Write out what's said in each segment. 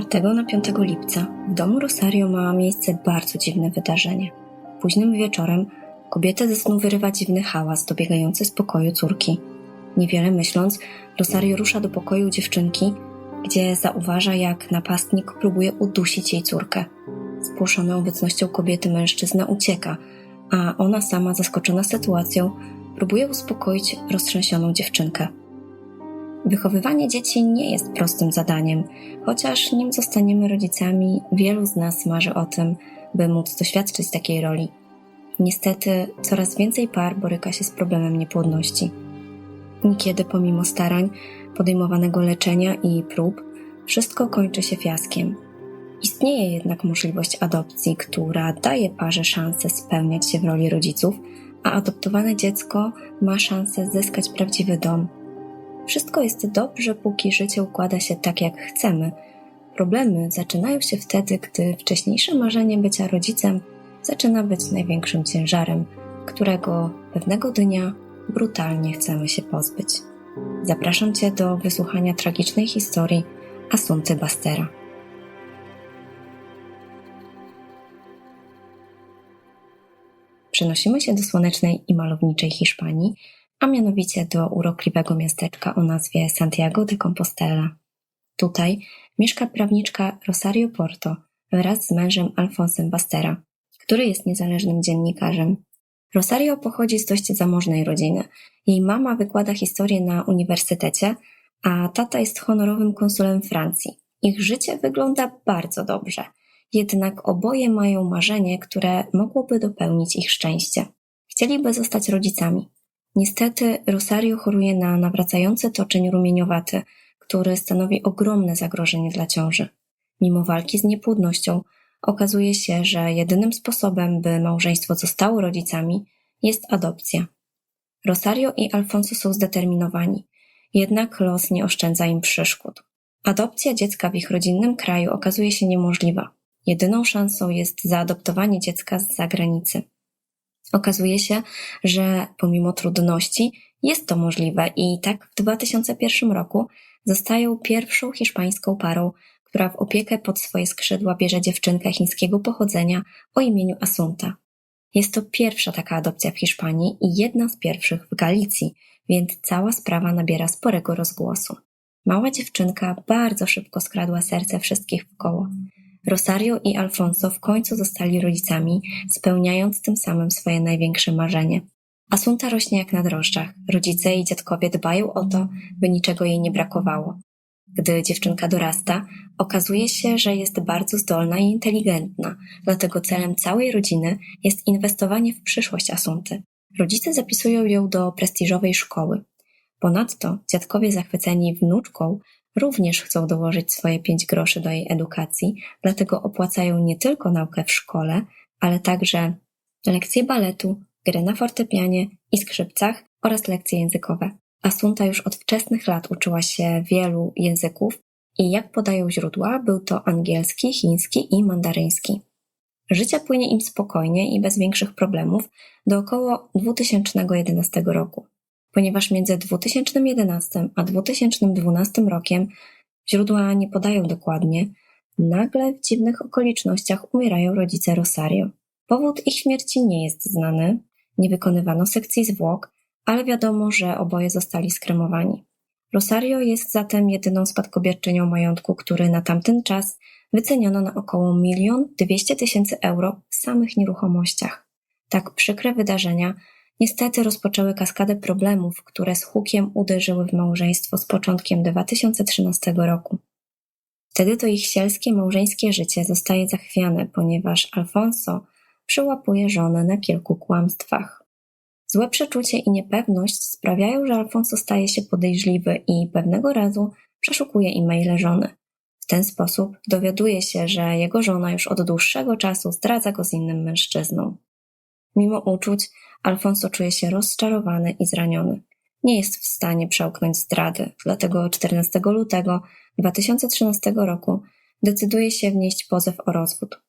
4 na 5 lipca w domu Rosario ma miejsce bardzo dziwne wydarzenie. Późnym wieczorem kobietę ze snu wyrywa dziwny hałas dobiegający z pokoju córki. Niewiele myśląc, Rosario rusza do pokoju dziewczynki, gdzie zauważa, jak napastnik próbuje udusić jej córkę. Spłoszony obecnością kobiety mężczyzna ucieka, a ona sama, zaskoczona sytuacją, próbuje uspokoić roztrzęsioną dziewczynkę. Wychowywanie dzieci nie jest prostym zadaniem, chociaż nim zostaniemy rodzicami, wielu z nas marzy o tym, by móc doświadczyć takiej roli. Niestety, coraz więcej par boryka się z problemem niepłodności. Niekiedy, pomimo starań, podejmowanego leczenia i prób, wszystko kończy się fiaskiem. Istnieje jednak możliwość adopcji, która daje parze szansę spełniać się w roli rodziców, a adoptowane dziecko ma szansę zyskać prawdziwy dom wszystko jest dobrze, póki życie układa się tak, jak chcemy. Problemy zaczynają się wtedy, gdy wcześniejsze marzenie bycia rodzicem zaczyna być największym ciężarem, którego pewnego dnia brutalnie chcemy się pozbyć. Zapraszam Cię do wysłuchania tragicznej historii Asunty Bastera. Przenosimy się do słonecznej i malowniczej Hiszpanii, a mianowicie do urokliwego miasteczka o nazwie Santiago de Compostela. Tutaj mieszka prawniczka Rosario Porto wraz z mężem Alfonsem Bastera, który jest niezależnym dziennikarzem. Rosario pochodzi z dość zamożnej rodziny. Jej mama wykłada historię na uniwersytecie, a tata jest honorowym konsulem Francji. Ich życie wygląda bardzo dobrze, jednak oboje mają marzenie, które mogłoby dopełnić ich szczęście. Chcieliby zostać rodzicami. Niestety Rosario choruje na nawracający toczeń rumieniowaty, który stanowi ogromne zagrożenie dla ciąży. Mimo walki z niepłodnością okazuje się, że jedynym sposobem, by małżeństwo zostało rodzicami, jest adopcja. Rosario i Alfonso są zdeterminowani, jednak los nie oszczędza im przeszkód. Adopcja dziecka w ich rodzinnym kraju okazuje się niemożliwa. Jedyną szansą jest zaadoptowanie dziecka z zagranicy. Okazuje się, że pomimo trudności jest to możliwe i tak w 2001 roku zostają pierwszą hiszpańską parą, która w opiekę pod swoje skrzydła bierze dziewczynkę chińskiego pochodzenia o imieniu Asunta. Jest to pierwsza taka adopcja w Hiszpanii i jedna z pierwszych w Galicji, więc cała sprawa nabiera sporego rozgłosu. Mała dziewczynka bardzo szybko skradła serce wszystkich wkoło. Rosario i Alfonso w końcu zostali rodzicami, spełniając tym samym swoje największe marzenie. Asunta rośnie jak na drożdżach. Rodzice i dziadkowie dbają o to, by niczego jej nie brakowało. Gdy dziewczynka dorasta, okazuje się, że jest bardzo zdolna i inteligentna, dlatego celem całej rodziny jest inwestowanie w przyszłość Asunty. Rodzice zapisują ją do prestiżowej szkoły. Ponadto dziadkowie zachwyceni wnuczką również chcą dołożyć swoje pięć groszy do jej edukacji, dlatego opłacają nie tylko naukę w szkole, ale także lekcje baletu, gry na fortepianie i skrzypcach oraz lekcje językowe. Asunta już od wczesnych lat uczyła się wielu języków i jak podają źródła, był to angielski, chiński i mandaryński. Życie płynie im spokojnie i bez większych problemów do około 2011 roku ponieważ między 2011 a 2012 rokiem źródła nie podają dokładnie, nagle w dziwnych okolicznościach umierają rodzice Rosario. Powód ich śmierci nie jest znany, nie wykonywano sekcji zwłok, ale wiadomo, że oboje zostali skremowani. Rosario jest zatem jedyną spadkobierczynią majątku, który na tamten czas wyceniono na około 1 200 tysięcy euro w samych nieruchomościach. Tak przykre wydarzenia niestety rozpoczęły kaskadę problemów, które z hukiem uderzyły w małżeństwo z początkiem 2013 roku. Wtedy to ich sielskie małżeńskie życie zostaje zachwiane, ponieważ Alfonso przyłapuje żonę na kilku kłamstwach. Złe przeczucie i niepewność sprawiają, że Alfonso staje się podejrzliwy i pewnego razu przeszukuje e-maile żony. W ten sposób dowiaduje się, że jego żona już od dłuższego czasu zdradza go z innym mężczyzną. Mimo uczuć, Alfonso czuje się rozczarowany i zraniony. Nie jest w stanie przełknąć zdrady, dlatego 14 lutego 2013 roku decyduje się wnieść pozew o rozwód.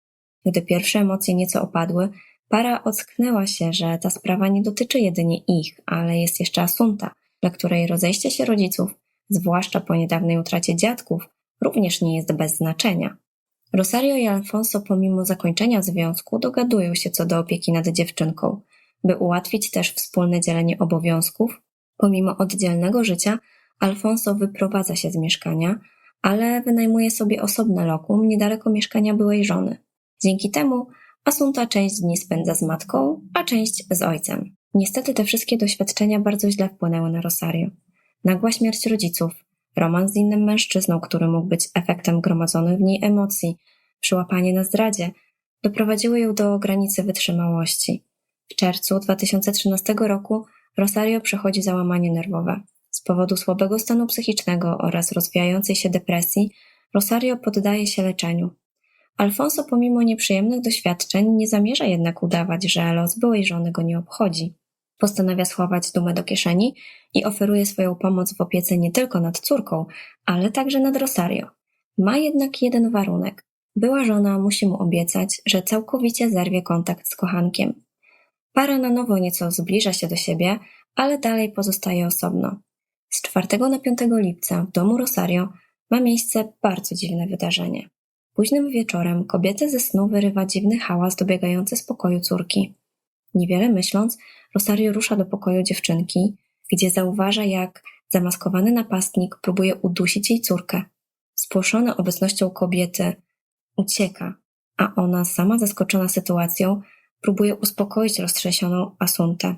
Gdy pierwsze emocje nieco opadły, para ocknęła się, że ta sprawa nie dotyczy jedynie ich, ale jest jeszcze Asunta, dla której rozejście się rodziców, zwłaszcza po niedawnej utracie dziadków, również nie jest bez znaczenia. Rosario i Alfonso pomimo zakończenia związku dogadują się co do opieki nad dziewczynką, by ułatwić też wspólne dzielenie obowiązków. Pomimo oddzielnego życia, Alfonso wyprowadza się z mieszkania, ale wynajmuje sobie osobne lokum niedaleko mieszkania byłej żony. Dzięki temu Asunta część dni spędza z matką, a część z ojcem. Niestety te wszystkie doświadczenia bardzo źle wpłynęły na Rosario. Nagła śmierć rodziców, romans z innym mężczyzną, który mógł być efektem gromadzonych w niej emocji, przyłapanie na zdradzie, doprowadziły ją do granicy wytrzymałości. W czerwcu 2013 roku Rosario przechodzi załamanie nerwowe. Z powodu słabego stanu psychicznego oraz rozwijającej się depresji, Rosario poddaje się leczeniu. Alfonso pomimo nieprzyjemnych doświadczeń nie zamierza jednak udawać, że los byłej żony go nie obchodzi. Postanawia schować dumę do kieszeni i oferuje swoją pomoc w opiece nie tylko nad córką, ale także nad Rosario. Ma jednak jeden warunek. Była żona musi mu obiecać, że całkowicie zerwie kontakt z kochankiem. Para na nowo nieco zbliża się do siebie, ale dalej pozostaje osobno. Z 4 na 5 lipca w domu Rosario ma miejsce bardzo dziwne wydarzenie. Późnym wieczorem kobietę ze snu wyrywa dziwny hałas dobiegający z pokoju córki. Niewiele myśląc, Rosario rusza do pokoju dziewczynki, gdzie zauważa, jak zamaskowany napastnik próbuje udusić jej córkę. Spłoszona obecnością kobiety, ucieka, a ona, sama zaskoczona sytuacją, próbuje uspokoić roztrzęsioną Asuntę.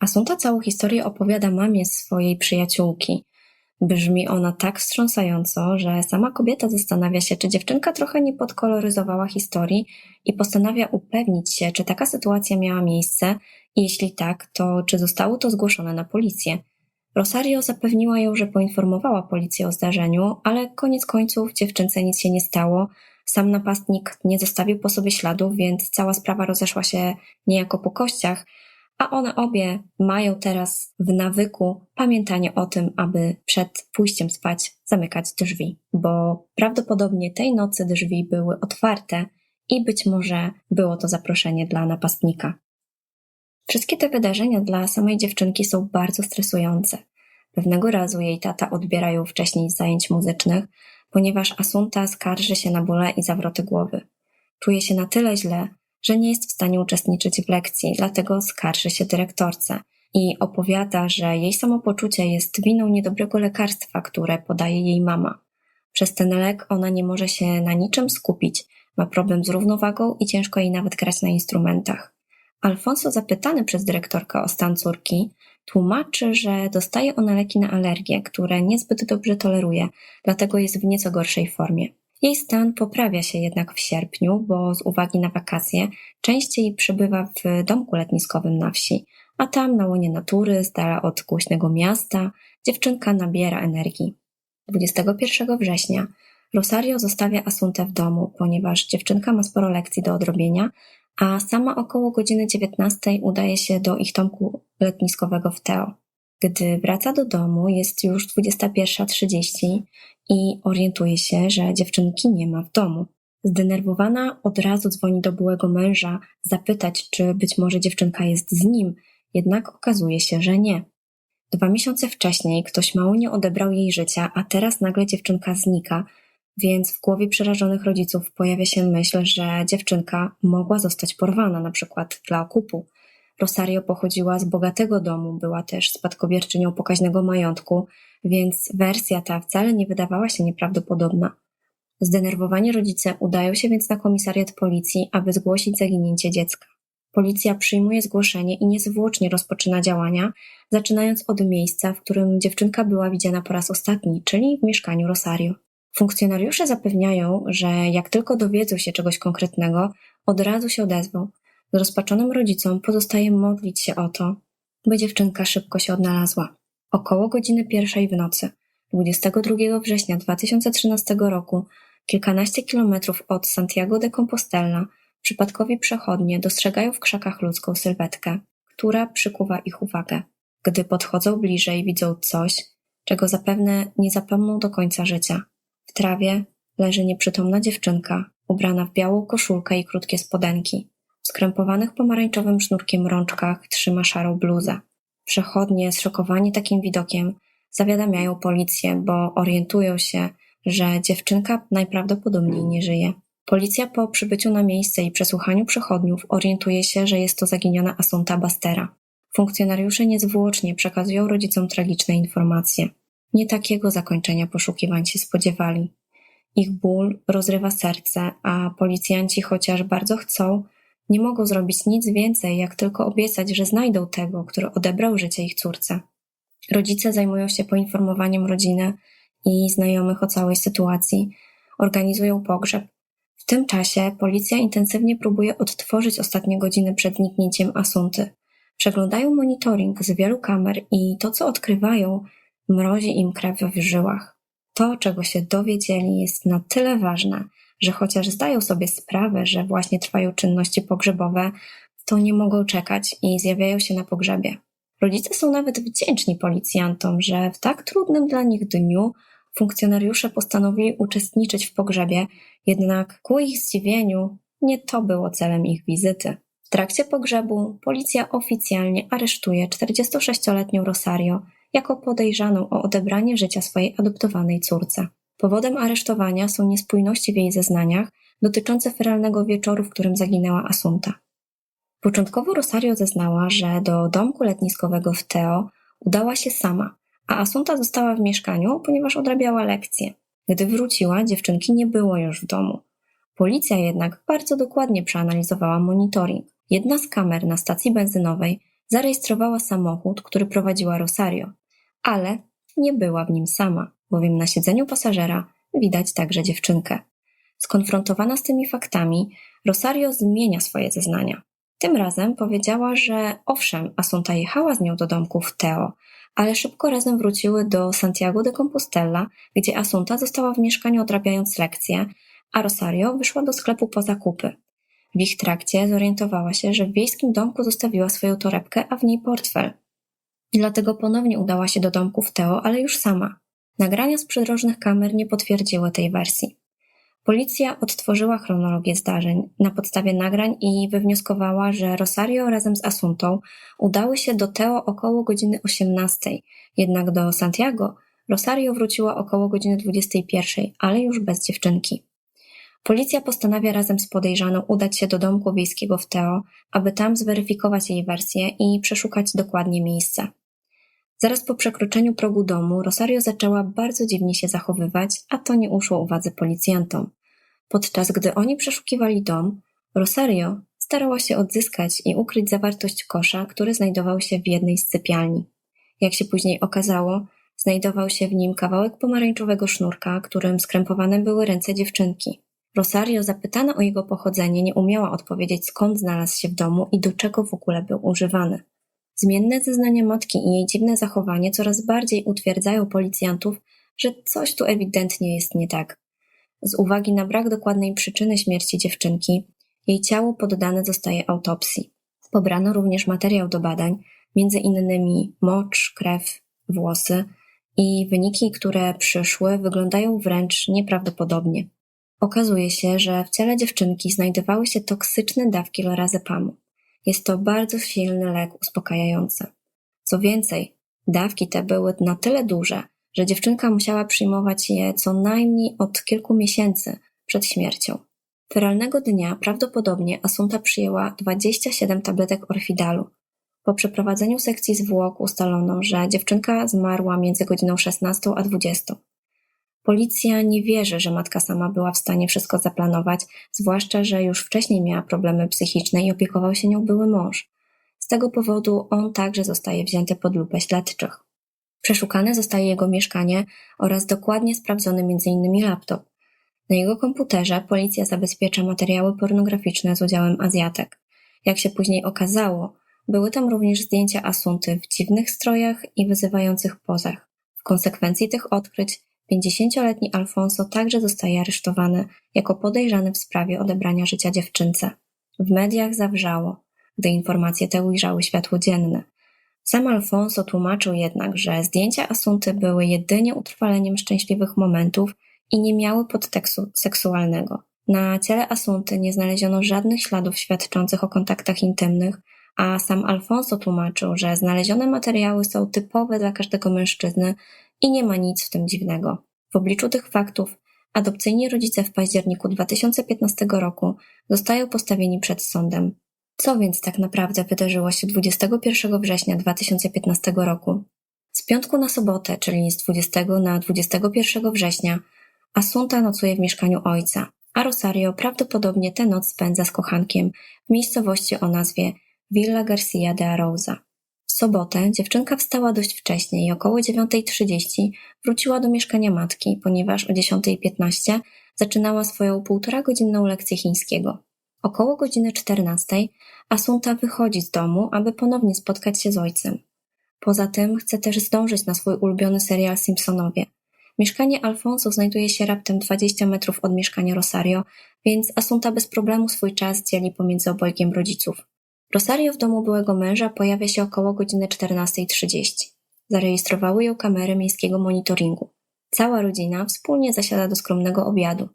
Asunta całą historię opowiada mamie swojej przyjaciółki. Brzmi ona tak wstrząsająco, że sama kobieta zastanawia się, czy dziewczynka trochę nie podkoloryzowała historii i postanawia upewnić się, czy taka sytuacja miała miejsce jeśli tak, to czy zostało to zgłoszone na policję. Rosario zapewniła ją, że poinformowała policję o zdarzeniu, ale koniec końców dziewczynce nic się nie stało. Sam napastnik nie zostawił po sobie śladów, więc cała sprawa rozeszła się niejako po kościach, a one obie mają teraz w nawyku pamiętanie o tym, aby przed pójściem spać zamykać drzwi, bo prawdopodobnie tej nocy drzwi były otwarte i być może było to zaproszenie dla napastnika. Wszystkie te wydarzenia dla samej dziewczynki są bardzo stresujące. Pewnego razu jej tata odbiera ją wcześniej z zajęć muzycznych, ponieważ Asunta skarży się na bóle i zawroty głowy. Czuje się na tyle źle, że nie jest w stanie uczestniczyć w lekcji, dlatego skarży się dyrektorce i opowiada, że jej samopoczucie jest winą niedobrego lekarstwa, które podaje jej mama. Przez ten lek ona nie może się na niczym skupić, ma problem z równowagą i ciężko jej nawet grać na instrumentach. Alfonso, zapytany przez dyrektorkę o stan córki, tłumaczy, że dostaje ona leki na alergię, które niezbyt dobrze toleruje, dlatego jest w nieco gorszej formie. Jej stan poprawia się jednak w sierpniu, bo z uwagi na wakacje częściej przebywa w domku letniskowym na wsi, a tam na łonie natury, z dala od głośnego miasta, dziewczynka nabiera energii. 21 września Rosario zostawia Asuntę w domu, ponieważ dziewczynka ma sporo lekcji do odrobienia, a sama około godziny 19 udaje się do ich domku letniskowego w Teo. Gdy wraca do domu, jest już 21.30 i orientuje się, że dziewczynki nie ma w domu. Zdenerwowana od razu dzwoni do byłego męża zapytać, czy być może dziewczynka jest z nim, jednak okazuje się, że nie. Dwa miesiące wcześniej ktoś mało nie odebrał jej życia, a teraz nagle dziewczynka znika, więc w głowie przerażonych rodziców pojawia się myśl, że dziewczynka mogła zostać porwana, na przykład dla okupu. Rosario pochodziła z bogatego domu, była też spadkobierczynią pokaźnego majątku, więc wersja ta wcale nie wydawała się nieprawdopodobna. Zdenerwowani rodzice udają się więc na komisariat policji, aby zgłosić zaginięcie dziecka. Policja przyjmuje zgłoszenie i niezwłocznie rozpoczyna działania, zaczynając od miejsca, w którym dziewczynka była widziana po raz ostatni, czyli w mieszkaniu Rosario. Funkcjonariusze zapewniają, że jak tylko dowiedzą się czegoś konkretnego, od razu się odezwą. Zrozpaczonym rodzicom pozostaje modlić się o to, by dziewczynka szybko się odnalazła. Około godziny pierwszej w nocy, 22 września 2013 roku, kilkanaście kilometrów od Santiago de Compostela, przypadkowi przechodnie dostrzegają w krzakach ludzką sylwetkę, która przykuwa ich uwagę. Gdy podchodzą bliżej, widzą coś, czego zapewne nie zapomną do końca życia. W trawie leży nieprzytomna dziewczynka, ubrana w białą koszulkę i krótkie spodenki. W skrępowanych pomarańczowym sznurkiem rączkach trzyma szarą bluzę. Przechodnie, zszokowani takim widokiem, zawiadamiają policję, bo orientują się, że dziewczynka najprawdopodobniej nie żyje. Policja po przybyciu na miejsce i przesłuchaniu przechodniów orientuje się, że jest to zaginiona Asunta Bastera. Funkcjonariusze niezwłocznie przekazują rodzicom tragiczne informacje. Nie takiego zakończenia poszukiwań się spodziewali. Ich ból rozrywa serce, a policjanci, chociaż bardzo chcą, nie mogą zrobić nic więcej, jak tylko obiecać, że znajdą tego, który odebrał życie ich córce. Rodzice zajmują się poinformowaniem rodziny i znajomych o całej sytuacji, organizują pogrzeb. W tym czasie policja intensywnie próbuje odtworzyć ostatnie godziny przed zniknięciem Asunty. Przeglądają monitoring z wielu kamer i to, co odkrywają, mrozi im krew w żyłach. To, czego się dowiedzieli, jest na tyle ważne, że chociaż zdają sobie sprawę, że właśnie trwają czynności pogrzebowe, to nie mogą czekać i zjawiają się na pogrzebie. Rodzice są nawet wdzięczni policjantom, że w tak trudnym dla nich dniu funkcjonariusze postanowili uczestniczyć w pogrzebie, jednak ku ich zdziwieniu nie to było celem ich wizyty. W trakcie pogrzebu policja oficjalnie aresztuje 46-letnią Rosario jako podejrzaną o odebranie życia swojej adoptowanej córce. Powodem aresztowania są niespójności w jej zeznaniach dotyczące feralnego wieczoru, w którym zaginęła Asunta. Początkowo Rosario zeznała, że do domku letniskowego w Teo udała się sama, a Asunta została w mieszkaniu, ponieważ odrabiała lekcje. Gdy wróciła, dziewczynki nie było już w domu. Policja jednak bardzo dokładnie przeanalizowała monitoring. Jedna z kamer na stacji benzynowej zarejestrowała samochód, który prowadziła Rosario, ale nie była w nim sama, bowiem na siedzeniu pasażera widać także dziewczynkę. Skonfrontowana z tymi faktami, Rosario zmienia swoje zeznania. Tym razem powiedziała, że owszem, Asunta jechała z nią do domku w Teo, ale szybko razem wróciły do Santiago de Compostela, gdzie Asunta została w mieszkaniu odrabiając lekcje, a Rosario wyszła do sklepu po zakupy. W ich trakcie zorientowała się, że w wiejskim domku zostawiła swoją torebkę, a w niej portfel. Dlatego ponownie udała się do domku w Teo, ale już sama. Nagrania z przydrożnych kamer nie potwierdziły tej wersji. Policja odtworzyła chronologię zdarzeń na podstawie nagrań i wywnioskowała, że Rosario razem z Asuntą udały się do Teo około godziny 18, jednak do Santiago Rosario wróciła około godziny 21, ale już bez dziewczynki. Policja postanawia razem z podejrzaną udać się do domku wiejskiego w Teo, aby tam zweryfikować jej wersję i przeszukać dokładnie miejsce. Zaraz po przekroczeniu progu domu Rosario zaczęła bardzo dziwnie się zachowywać, a to nie uszło uwadze policjantom. Podczas gdy oni przeszukiwali dom, Rosario starała się odzyskać i ukryć zawartość kosza, który znajdował się w jednej z sypialni. Jak się później okazało, znajdował się w nim kawałek pomarańczowego sznurka, którym skrępowane były ręce dziewczynki. Rosario, zapytana o jego pochodzenie, nie umiała odpowiedzieć, skąd znalazł się w domu i do czego w ogóle był używany. Zmienne zeznania matki i jej dziwne zachowanie coraz bardziej utwierdzają policjantów, że coś tu ewidentnie jest nie tak. Z uwagi na brak dokładnej przyczyny śmierci dziewczynki, jej ciało poddane zostaje autopsji. Pobrano również materiał do badań, między innymi mocz, krew, włosy i wyniki, które przyszły, wyglądają wręcz nieprawdopodobnie. Okazuje się, że w ciele dziewczynki znajdowały się toksyczne dawki lorazepamu. Jest to bardzo silny lek uspokajający. Co więcej, dawki te były na tyle duże, że dziewczynka musiała przyjmować je co najmniej od kilku miesięcy przed śmiercią. Feralnego dnia prawdopodobnie Asunta przyjęła 27 tabletek orfidalu. Po przeprowadzeniu sekcji zwłok ustalono, że dziewczynka zmarła między godziną 16 a 20. Policja nie wierzy, że matka sama była w stanie wszystko zaplanować, zwłaszcza, że już wcześniej miała problemy psychiczne i opiekował się nią były mąż. Z tego powodu on także zostaje wzięty pod lupę śledczych. Przeszukane zostaje jego mieszkanie oraz dokładnie sprawdzony m.in. laptop. Na jego komputerze policja zabezpiecza materiały pornograficzne z udziałem Azjatek. Jak się później okazało, były tam również zdjęcia Asunty w dziwnych strojach i wyzywających pozach. W konsekwencji tych odkryć 50-letni Alfonso także zostaje aresztowany jako podejrzany w sprawie odebrania życia dziewczynce. W mediach zawrzało, gdy informacje te ujrzały światło dzienne. Sam Alfonso tłumaczył jednak, że zdjęcia Asunty były jedynie utrwaleniem szczęśliwych momentów i nie miały podtekstu seksualnego. Na ciele Asunty nie znaleziono żadnych śladów świadczących o kontaktach intymnych, a sam Alfonso tłumaczył, że znalezione materiały są typowe dla każdego mężczyzny i nie ma nic w tym dziwnego. W obliczu tych faktów adopcyjni rodzice w październiku 2015 roku zostają postawieni przed sądem. Co więc tak naprawdę wydarzyło się 21 września 2015 roku? Z piątku na sobotę, czyli z 20 na 21 września, Asunta nocuje w mieszkaniu ojca, a Rosario prawdopodobnie tę noc spędza z kochankiem w miejscowości o nazwie Villa Garcia de Arousa. Sobotę dziewczynka wstała dość wcześnie i około 9.30 wróciła do mieszkania matki, ponieważ o 10.15 zaczynała swoją półtora godzinną lekcję chińskiego. Około godziny 14 Asunta wychodzi z domu, aby ponownie spotkać się z ojcem. Poza tym chce też zdążyć na swój ulubiony serial Simpsonowie. Mieszkanie Alfonso znajduje się raptem 20 metrów od mieszkania Rosario, więc Asunta bez problemu swój czas dzieli pomiędzy obojgiem rodziców. Rosario w domu byłego męża pojawia się około godziny 14.30. Zarejestrowały ją kamery miejskiego monitoringu. Cała rodzina wspólnie zasiada do skromnego obiadu.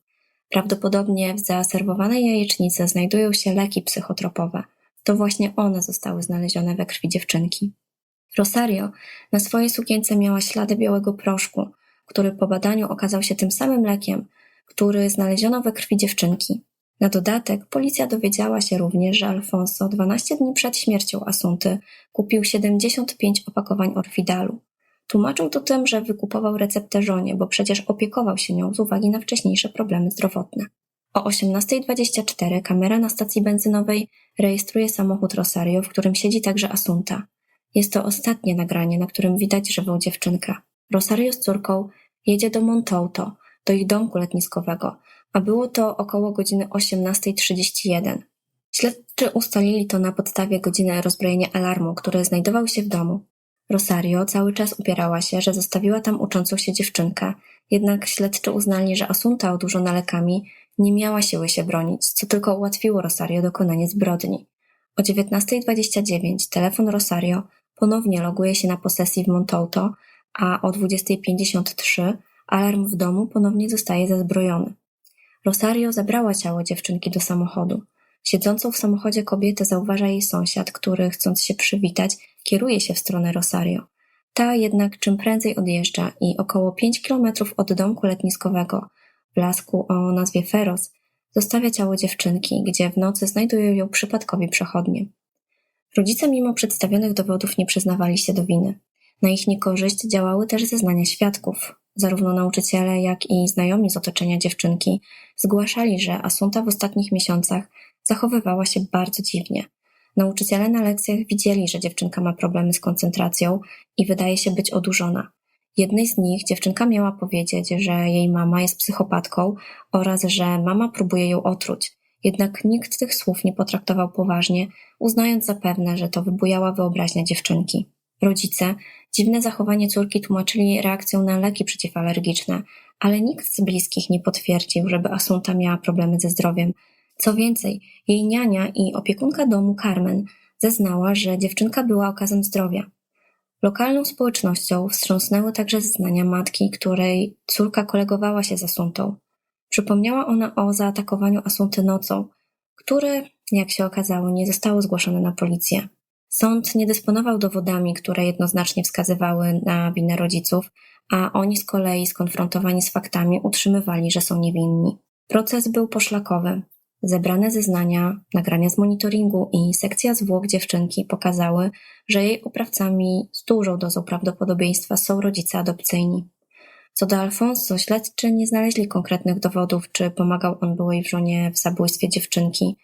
Prawdopodobnie w zaserwowanej jajecznicy znajdują się leki psychotropowe. To właśnie one zostały znalezione we krwi dziewczynki. Rosario na swojej sukience miała ślady białego proszku, który po badaniu okazał się tym samym lekiem, który znaleziono we krwi dziewczynki. Na dodatek policja dowiedziała się również, że Alfonso 12 dni przed śmiercią Asunty kupił 75 opakowań orfidalu. Tłumaczył to tym, że wykupował receptę żonie, bo przecież opiekował się nią z uwagi na wcześniejsze problemy zdrowotne. O 18.24 kamera na stacji benzynowej rejestruje samochód Rosario, w którym siedzi także Asunta. Jest to ostatnie nagranie, na którym widać żywą dziewczynkę. Rosario z córką jedzie do Montouto, do ich domku letniskowego, a było to około godziny 18.31. Śledczy ustalili to na podstawie godziny rozbrojenia alarmu, który znajdował się w domu. Rosario cały czas upierała się, że zostawiła tam uczącą się dziewczynkę, jednak śledczy uznali, że Asunta odurzona lekami nie miała siły się bronić, co tylko ułatwiło Rosario dokonanie zbrodni. O 19.29 telefon Rosario ponownie loguje się na posesji w Montouto, a o 20.53 alarm w domu ponownie zostaje zazbrojony. Rosario zabrała ciało dziewczynki do samochodu. Siedzącą w samochodzie kobietę zauważa jej sąsiad, który, chcąc się przywitać, kieruje się w stronę Rosario. Ta jednak czym prędzej odjeżdża i około 5 kilometrów od domku letniskowego, w lasku o nazwie Feros, zostawia ciało dziewczynki, gdzie w nocy znajdują ją przypadkowi przechodnie. Rodzice mimo przedstawionych dowodów nie przyznawali się do winy. Na ich niekorzyść działały też zeznania świadków. Zarówno nauczyciele, jak i znajomi z otoczenia dziewczynki zgłaszali, że Asunta w ostatnich miesiącach zachowywała się bardzo dziwnie. Nauczyciele na lekcjach widzieli, że dziewczynka ma problemy z koncentracją i wydaje się być odurzona. Jednej z nich dziewczynka miała powiedzieć, że jej mama jest psychopatką oraz że mama próbuje ją otruć. Jednak nikt tych słów nie potraktował poważnie, uznając zapewne, że to wybujała wyobraźnia dziewczynki. Rodzice dziwne zachowanie córki tłumaczyli reakcją na leki przeciwalergiczne, ale nikt z bliskich nie potwierdził, żeby Asunta miała problemy ze zdrowiem. Co więcej, jej niania i opiekunka domu Carmen zeznała, że dziewczynka była okazem zdrowia. Lokalną społecznością wstrząsnęły także zeznania matki, której córka kolegowała się z Asuntą. Przypomniała ona o zaatakowaniu Asunty nocą, które, jak się okazało, nie zostało zgłoszone na policję. Sąd nie dysponował dowodami, które jednoznacznie wskazywały na winę rodziców, a oni z kolei skonfrontowani z faktami utrzymywali, że są niewinni. Proces był poszlakowy. Zebrane zeznania, nagrania z monitoringu i sekcja zwłok dziewczynki pokazały, że jej oprawcami z dużą dozą prawdopodobieństwa są rodzice adopcyjni. Co do Alfonso, śledczy nie znaleźli konkretnych dowodów, czy pomagał on byłej żonie w zabójstwie dziewczynki,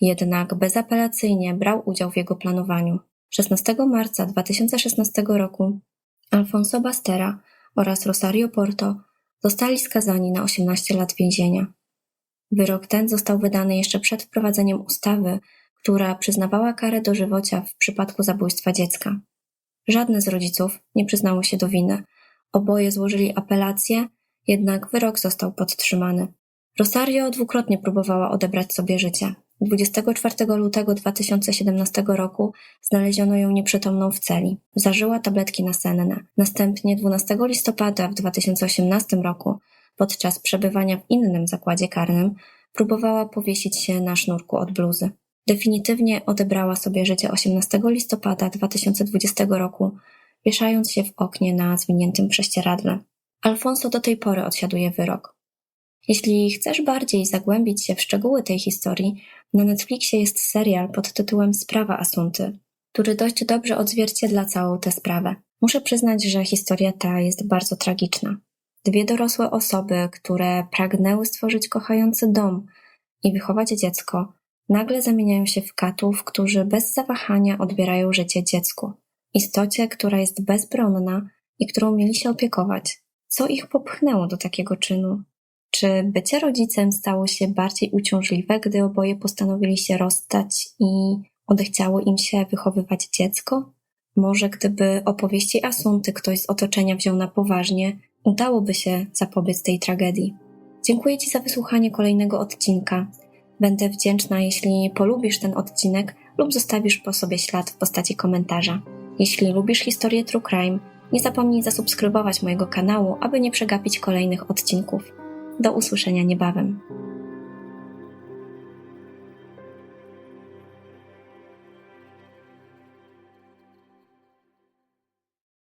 jednak bezapelacyjnie brał udział w jego planowaniu. 16 marca 2016 roku Alfonso Bastera oraz Rosario Porto zostali skazani na 18 lat więzienia. Wyrok ten został wydany jeszcze przed wprowadzeniem ustawy, która przyznawała karę dożywocia w przypadku zabójstwa dziecka. Żadne z rodziców nie przyznało się do winy. Oboje złożyli apelację, jednak wyrok został podtrzymany. Rosario dwukrotnie próbowała odebrać sobie życie. 24 lutego 2017 roku znaleziono ją nieprzytomną w celi. Zażyła tabletki nasenne. Następnie 12 listopada w 2018 roku, podczas przebywania w innym zakładzie karnym, próbowała powiesić się na sznurku od bluzy. Definitywnie odebrała sobie życie 18 listopada 2020 roku, wieszając się w oknie na zwiniętym prześcieradle. Alfonso do tej pory odsiaduje wyrok. Jeśli chcesz bardziej zagłębić się w szczegóły tej historii, na Netflixie jest serial pod tytułem Sprawa Asunty, który dość dobrze odzwierciedla całą tę sprawę. Muszę przyznać, że historia ta jest bardzo tragiczna. Dwie dorosłe osoby, które pragnęły stworzyć kochający dom i wychować dziecko, nagle zamieniają się w katów, którzy bez zawahania odbierają życie dziecku. Istocie, która jest bezbronna i którą mieli się opiekować. Co ich popchnęło do takiego czynu? Czy bycie rodzicem stało się bardziej uciążliwe, gdy oboje postanowili się rozstać i odechciało im się wychowywać dziecko? Może gdyby opowieści Asunty ktoś z otoczenia wziął na poważnie, udałoby się zapobiec tej tragedii. Dziękuję Ci za wysłuchanie kolejnego odcinka. Będę wdzięczna, jeśli polubisz ten odcinek lub zostawisz po sobie ślad w postaci komentarza. Jeśli lubisz historię True Crime, nie zapomnij zasubskrybować mojego kanału, aby nie przegapić kolejnych odcinków. Do usłyszenia niebawem.